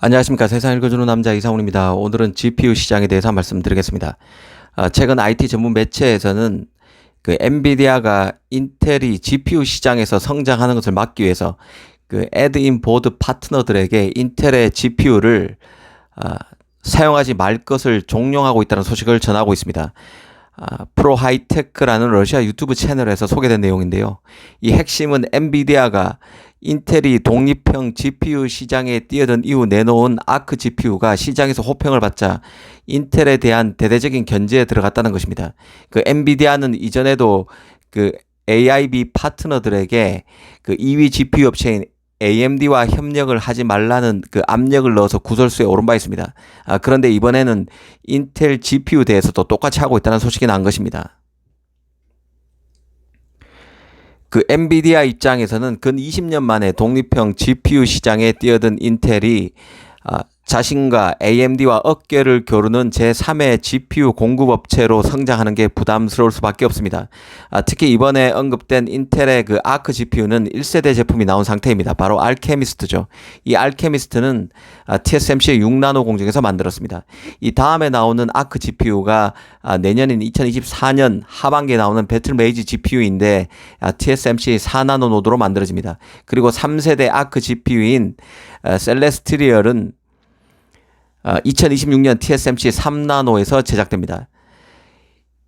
안녕하십니까. 세상 읽어주는 남자 이상훈입니다. 오늘은 GPU 시장에 대해서 말씀드리겠습니다. 아, 최근 IT 전문 매체에서는 그 엔비디아가 인텔이 GPU 시장에서 성장하는 것을 막기 위해서 그 애드인 보드 파트너들에게 인텔의 GPU를 아, 사용하지 말 것을 종용하고 있다는 소식을 전하고 있습니다. 아, 프로 하이테크라는 러시아 유튜브 채널에서 소개된 내용인데요. 이 핵심은 엔비디아가 인텔이 독립형 GPU 시장에 뛰어든 이후 내놓은 아크 GPU가 시장에서 호평을 받자 인텔에 대한 대대적인 견제에 들어갔다는 것입니다. 그 엔비디아는 이전에도 그 AIB 파트너들에게 그 2위 GPU 업체인 AMD와 협력을 하지 말라는 그 압력을 넣어서 구설수에 오른 바 있습니다. 아, 그런데 이번에는 인텔 GPU 대해서도 똑같이 하고 있다는 소식이 난 것입니다. 그 엔비디아 입장에서는 근 20년 만에 독립형 GPU 시장에 뛰어든 인텔이 아, 자신과 AMD와 어깨를 겨루는 제3의 GPU 공급업체로 성장하는 게 부담스러울 수밖에 없습니다. 아, 특히 이번에 언급된 인텔의 그 아크 GPU는 1세대 제품이 나온 상태입니다. 바로 알케미스트죠. 이 알케미스트는 아, TSMC의 6나노 공정에서 만들었습니다. 이 다음에 나오는 아크 GPU가 아, 내년인 2024년 하반기에 나오는 배틀메이지 GPU인데 아, TSMC 4나노 노드로 만들어집니다. 그리고 3세대 아크 GPU인 아, 셀레스트리얼은 2026년 TSMC 3나노에서 제작됩니다.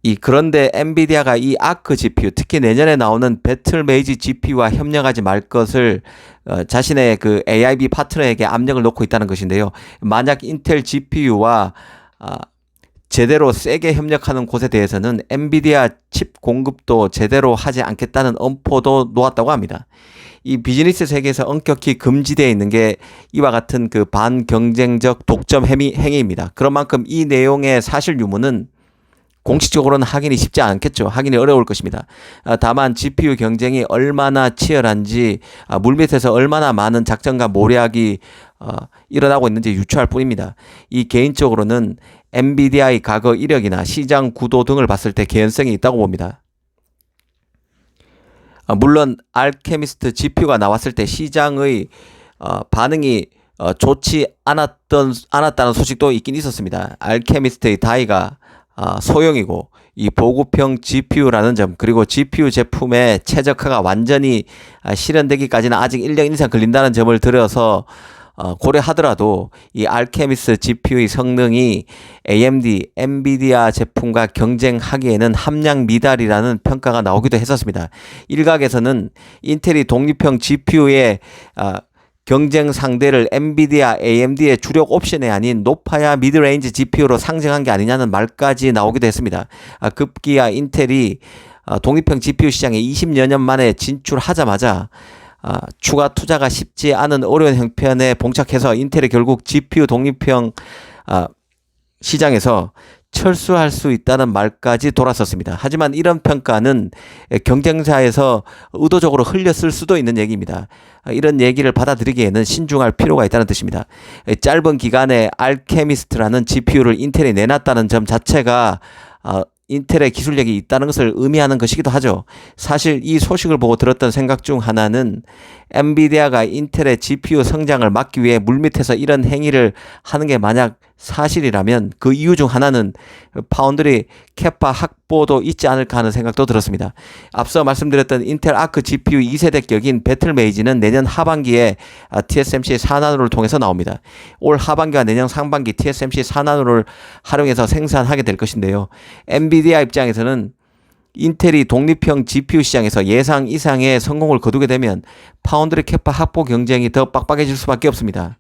이 그런데 엔비디아가 이 아크 GPU 특히 내년에 나오는 배틀메이지 GPU와 협력하지 말 것을 어, 자신의 그 AIB 파트너에게 압력을 놓고 있다는 것인데요. 만약 인텔 GPU와 아, 제대로 세게 협력하는 곳에 대해서는 엔비디아 칩 공급도 제대로 하지 않겠다는 엄포도 놓았다고 합니다. 이 비즈니스 세계에서 엄격히 금지되어 있는 게 이와 같은 그 반경쟁적 독점 행위, 행위입니다. 그런 만큼 이 내용의 사실 유무는 공식적으로는 확인이 쉽지 않겠죠. 확인이 어려울 것입니다. 아, 다만 GPU 경쟁이 얼마나 치열한지 아, 물밑에서 얼마나 많은 작전과 모략이 어, 일어나고 있는지 유추할 뿐입니다. 이 개인적으로는 엔비디아의 과거 이력이나 시장 구도 등을 봤을 때 개연성이 있다고 봅니다. 어, 물론 알케미스트 GPU가 나왔을 때 시장의 어, 반응이 어, 좋지 않았던 않았다는 소식도 있긴 있었습니다. 알케미스트의 다이가 어, 소형이고 이 보급형 GPU라는 점 그리고 GPU 제품의 최적화가 완전히 아, 실현되기까지는 아직 1년 이상 걸린다는 점을 들어서 어, 고려하더라도 이 알케미스 GPU의 성능이 AMD, 엔비디아 제품과 경쟁하기에는 함량 미달이라는 평가가 나오기도 했었습니다. 일각에서는 인텔이 독립형 GPU의 어, 경쟁 상대를 엔비디아, AMD의 주력 옵션이 아닌 높아야 미드레인지 GPU로 상징한 게 아니냐는 말까지 나오기도 했습니다. 아, 급기야 인텔이 아, 독립형 GPU 시장에 20여 년 만에 진출하자마자 아, 추가 투자가 쉽지 않은 어려운 형편에 봉착해서 인텔이 결국 GPU 독립형 아, 시장에서 철수할 수 있다는 말까지 돌았었습니다. 하지만 이런 평가는 경쟁사에서 의도적으로 흘렸을 수도 있는 얘기입니다. 아, 이런 얘기를 받아들이기에는 신중할 필요가 있다는 뜻입니다. 짧은 기간에 알케미스트라는 GPU를 인텔이 내놨다는 점 자체가 아, 인텔의 기술력이 있다는 것을 의미하는 것이기도 하죠. 사실 이 소식을 보고 들었던 생각 중 하나는 엔비디아가 인텔의 GPU 성장을 막기 위해 물밑에서 이런 행위를 하는 게 만약 사실이라면 그 이유 중 하나는 파운드리 캐파 확보도 있지 않을까 하는 생각도 들었습니다. 앞서 말씀드렸던 인텔 아크 GPU 2세대 격인 배틀메이지는 내년 하반기에 TSMC 4나노를 통해서 나옵니다. 올 하반기와 내년 상반기 TSMC 4나노를 활용해서 생산하게 될 것인데요. 엔비디아 입장에서는 인텔이 독립형 GPU 시장에서 예상 이상의 성공을 거두게 되면 파운드리 캐파 확보 경쟁이 더 빡빡해질 수밖에 없습니다.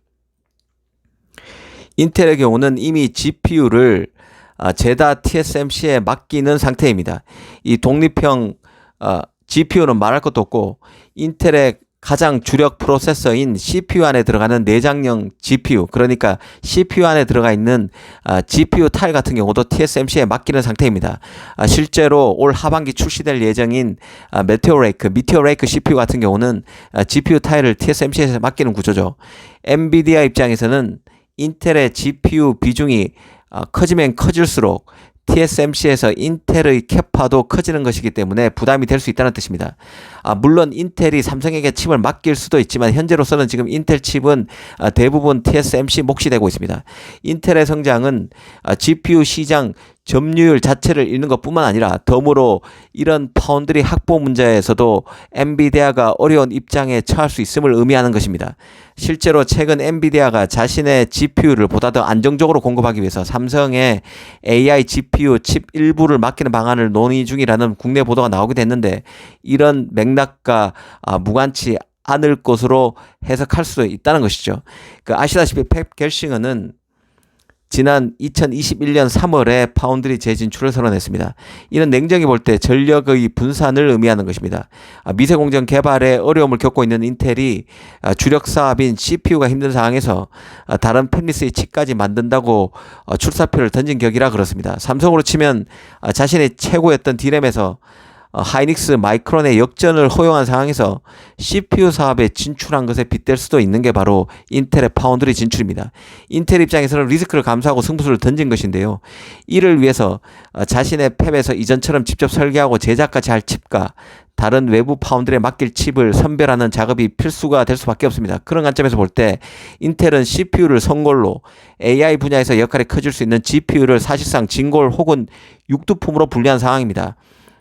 인텔의 경우는 이미 GPU를 아, 제다 TSMC에 맡기는 상태입니다. 이 독립형 어, GPU는 말할 것도 없고 인텔의 가장 주력 프로세서인 CPU 안에 들어가는 내장형 GPU 그러니까 CPU 안에 들어가 있는 아, GPU 타일 같은 경우도 TSMC에 맡기는 상태입니다. 아, 실제로 올 하반기 출시될 예정인 아, 메테오레이크, 미테오레이크 CPU 같은 경우는 아, GPU 타일을 TSMC에 맡기는 구조죠. 엔비디아 입장에서는 인텔의 GPU 비중이 어, 커지면 커질수록 TSMC에서 인텔의 캐파도 커지는 것이기 때문에 부담이 될 수 있다는 뜻입니다. 아, 물론 인텔이 삼성에게 칩을 맡길 수도 있지만 현재로서는 지금 인텔 칩은 아, 대부분 TSMC 몫이 되고 있습니다. 인텔의 성장은 아, GPU 시장 점유율 자체를 잃는 것뿐만 아니라 덤으로 이런 파운드리 확보 문제에서도 엔비디아가 어려운 입장에 처할 수 있음을 의미하는 것입니다. 실제로 최근 엔비디아가 자신의 GPU를 보다 더 안정적으로 공급하기 위해서 삼성에 AI GPU 칩 일부를 맡기는 방안을 논의 중이라는 국내 보도가 나오기도 했는데 이런 맥락과 아, 무관치 않을 것으로 해석할 수도 있다는 것이죠. 그 아시다시피 펩 겔싱어는 지난 2021년 3월에 파운드리 재진출을 선언했습니다. 이는 냉정히 볼 때 전력의 분산을 의미하는 것입니다. 아, 미세공정 개발에 어려움을 겪고 있는 인텔이 아, 주력 사업인 CPU가 힘든 상황에서 아, 다른 팹리스의 칩까지 만든다고 어, 출사표를 던진 격이라 그렇습니다. 삼성으로 치면 자신의 최고였던 디램에서 어, 하이닉스 마이크론의 역전을 허용한 상황에서 CPU 사업에 진출한 것에 빗댈 수도 있는 게 바로 인텔의 파운드리 진출입니다. 인텔 입장에서는 리스크를 감수하고 승부수를 던진 것인데요. 이를 위해서 어, 자신의 팹에서 이전처럼 직접 설계하고 제작까지 할 칩과 다른 외부 파운드리에 맡길 칩을 선별하는 작업이 필수가 될 수밖에 없습니다. 그런 관점에서 볼 때 인텔은 CPU를 선골로 AI 분야에서 역할이 커질 수 있는 GPU를 사실상 진골 혹은 육두품으로 분리한 상황입니다.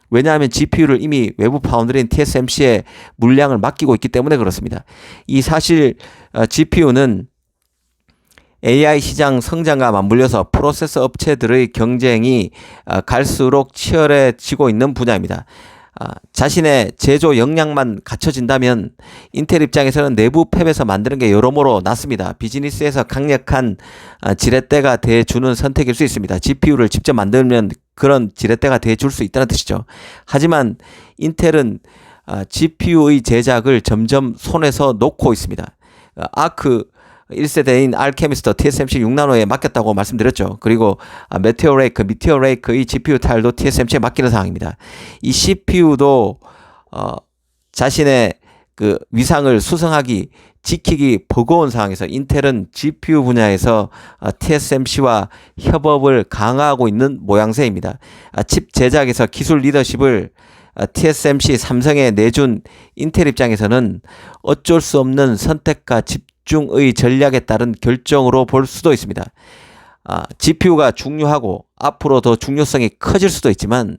왜냐하면 GPU를 이미 외부 파운드리인 TSMC에 물량을 맡기고 있기 때문에 그렇습니다. 이 사실 GPU는 어, AI 시장 성장과 맞물려서 프로세서 업체들의 경쟁이 어, 갈수록 치열해지고 있는 분야입니다. 아, 자신의 제조 역량만 갖춰진다면 인텔 입장에서는 내부 팹에서 만드는 게 여러모로 낫습니다. 비즈니스에서 강력한 아, 지렛대가 돼주는 선택일 수 있습니다. GPU를 직접 만들면 그런 지렛대가 돼줄 수 있다는 뜻이죠. 하지만 인텔은 아, GPU의 제작을 점점 손에서 놓고 있습니다. 아크 1세대인 알케미스터 TSMC 6나노에 맡겼다고 말씀드렸죠. 그리고 메테오 레이크, 미테오 레이크의 GPU 타일도 TSMC에 맡기는 상황입니다. 이 CPU도 어, 자신의 그 위상을 수성하기 지키기 버거운 상황에서 인텔은 GPU 분야에서 어, TSMC와 협업을 강화하고 있는 모양새입니다. 아, 칩 제작에서 기술 리더십을 TSMC 삼성에 내준 인텔 입장에서는 어쩔 수 없는 선택과 집 집중의 전략에 따른 결정으로 볼 수도 있습니다. 아, GPU가 중요하고 앞으로 더 중요성이 커질 수도 있지만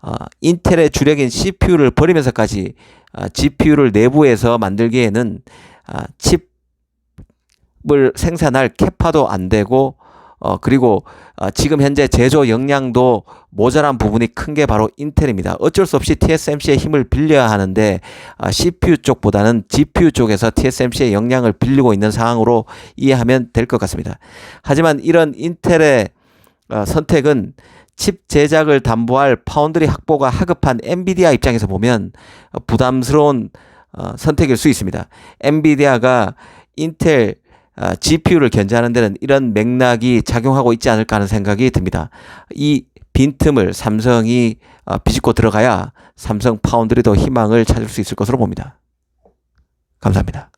아, 인텔의 주력인 CPU를 버리면서까지 아, GPU를 내부에서 만들기에는 아, 칩을 생산할 캐파도 안 되고 어, 그리고 어, 지금 현재 제조 역량도 모자란 부분이 큰 게 바로 인텔입니다. 어쩔 수 없이 TSMC의 힘을 빌려야 하는데 어, CPU 쪽보다는 GPU 쪽에서 TSMC의 역량을 빌리고 있는 상황으로 이해하면 될 것 같습니다. 하지만 이런 인텔의 어, 선택은 칩 제작을 담보할 파운드리 확보가 하급한 엔비디아 입장에서 보면 부담스러운 어, 선택일 수 있습니다. 엔비디아가 인텔 GPU를 아, 견제하는 데는 이런 맥락이 작용하고 있지 않을까 하는 생각이 듭니다. 이 빈틈을 삼성이 어, 비집고 들어가야 삼성 파운드리도 희망을 찾을 수 있을 것으로 봅니다. 감사합니다.